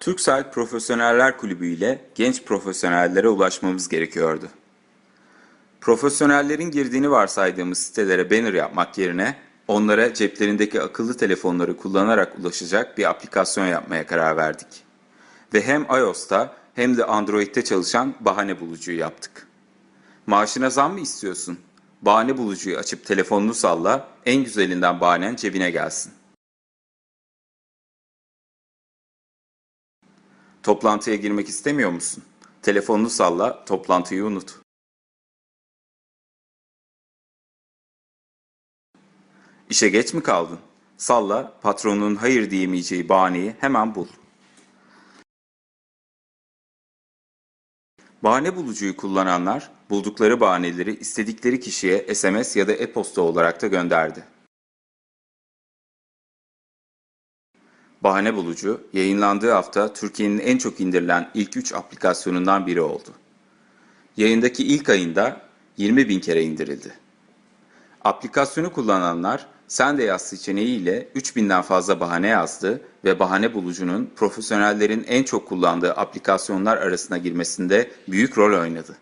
Türksel Profesyoneller Kulübü ile genç profesyonellere ulaşmamız gerekiyordu. Profesyonellerin girdiğini varsaydığımız sitelere banner yapmak yerine onlara ceplerindeki akıllı telefonları kullanarak ulaşacak bir aplikasyon yapmaya karar verdik. Ve hem iOS'ta hem de Android'te çalışan bahane bulucuyu yaptık. Maaşına zam mı istiyorsun? Bahane bulucuyu açıp telefonunu salla, en güzelinden bahanen cebine gelsin. Toplantıya girmek istemiyor musun? Telefonunu salla, toplantıyı unut. İşe geç mi kaldın? Salla, patronun hayır diyemeyeceği bahaneyi hemen bul. Bahane bulucuyu kullananlar, buldukları bahaneleri istedikleri kişiye SMS ya da e-posta olarak da gönderdi. Bahane Bulucu, yayınlandığı hafta Türkiye'nin en çok indirilen ilk 3 aplikasyonundan biri oldu. Yayındaki ilk ayında 20 bin kere indirildi. Aplikasyonu kullananlar Sen de yaz seçeneğiyle 3000'den fazla bahane yazdı ve Bahane Bulucu'nun profesyonellerin en çok kullandığı aplikasyonlar arasına girmesinde büyük rol oynadı.